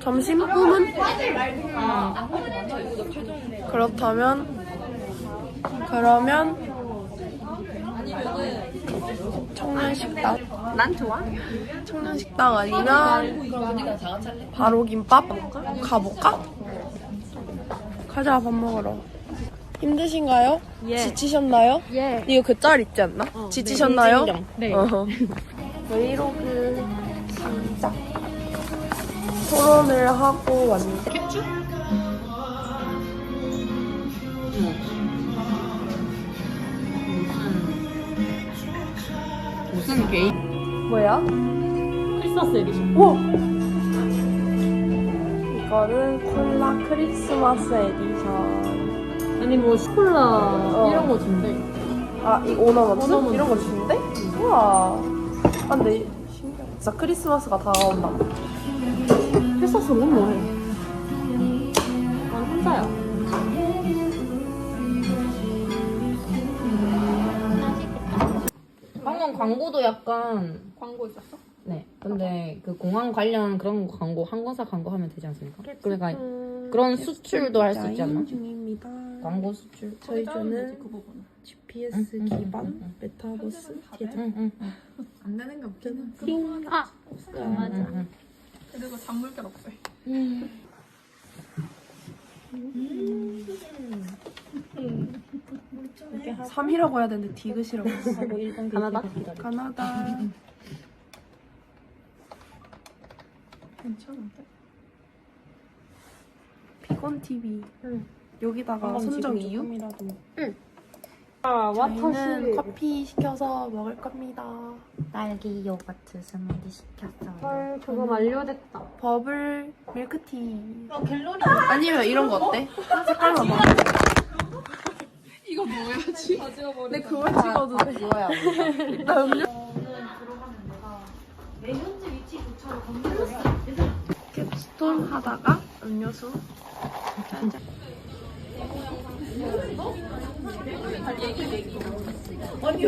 점심 후문? 그렇다면? 그러면? 청년식당? 난 좋아. 청년식당 아니면 바로 김밥? 가볼까? 가자 밥 먹으러 힘드신가요? 예. 지치셨나요? 예. 이거 그 짤 있지 않나? 지치셨나요? 네. 어. 브이로그 시작 토론을 하고 왔는데 캡처? 무슨 게임? 뭐야? 크리스마스 에디션. 오! 이거는 콜라 크리스마스 에디션 아니 뭐 슈콜라 어. 이런 거 준대. 아, 이 오너먼트? 오너먼트. 이런 거 준대? 우와 아, 근데 신기하다 진짜 크리스마스가 다가온다 크리스마스 넌 뭐해? 난 혼자야. 방금 광고도 약간 광고 있었어? 네 근데 그 공항 관련 그런 광고 항공사 광고 하면 되지 않습니까? 그러니까 그런 수출도 할 수 있지 않나? 중입니다 광고 수출 저희 조는 그 부분은. GPS 응, 응, 기반 메타버스 제작 응응 안 되는 게 없긴 해. 띵아 맞아 그리고 잔물결 없어요. 3이라고 해야 되는데 디귿이라고 했어 가나다? 가나다 괜찮은데? 비건 TV 여기다가 선정 이유? 아 저희는 커피 시켜서 먹을 겁니다. 딸기 요거트 스무디 시켰어 헐 저거 만료됐다. 버블 밀크티. 어 갤러리 아니면 이런 거 어때? 색깔만 봐 근데 그걸 찍어도 돼. 이거야 나 음료 캡스톤 하다가 음료수 언니